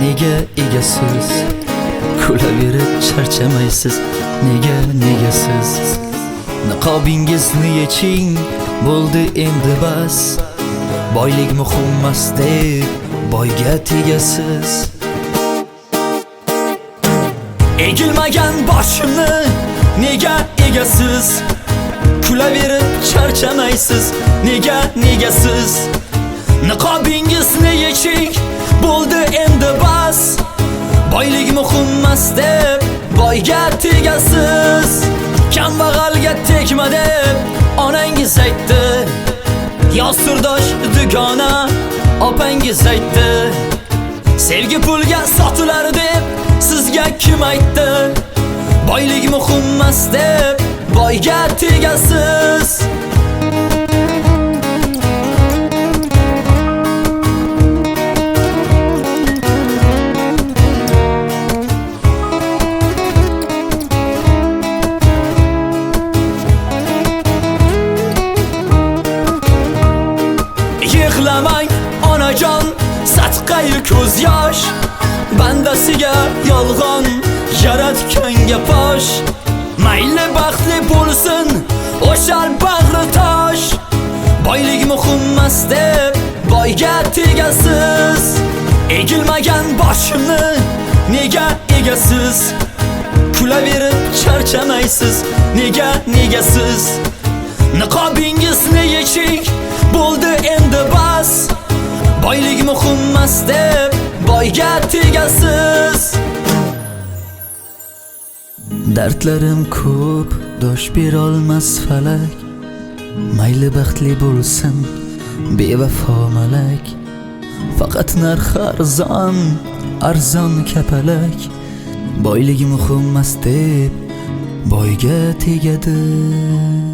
nega egasiz? Kulaverib charchamaysiz nega nega siz niqobingizni yeching bo'ldi endi bas? Boylik muhimmas deb boyga tegasiz. Egilmagan boshimni nega egasiz? Kulaverib charchamaysiz nega nega siz niqobingizni yeching bo'ldi endi bas. Boylik muhimmas deb boyga tegasiz. Kambag'alga tegma deb onangiz aytdi. Yo sirdosh dugona opangiz aytdi. Sevgi pulga sotilar deb sizga kim aytdi? Boylik muhimmas deb boyga tegasiz. Onajon satqayu ko'z yosh bandasiga yolg'on yaratganga posh mayli baxtli bo'lsin o'shal bag'ri tosh boylik muhimmas deb boyga tegasiz egilmagan boshimni nega egasiz kulaverib charchamaysiz nega nega siz niqobingizni yeching bo'ldi endi bas boylik muhimmas deb boyga tegasiz dardlarim ko'p dosh berolmas falak. Mayli baxtli bo'lsin bevafo malak. Faqat narx arzon arzon kapalak. Boyligi muhimmas deb boyga tegadi.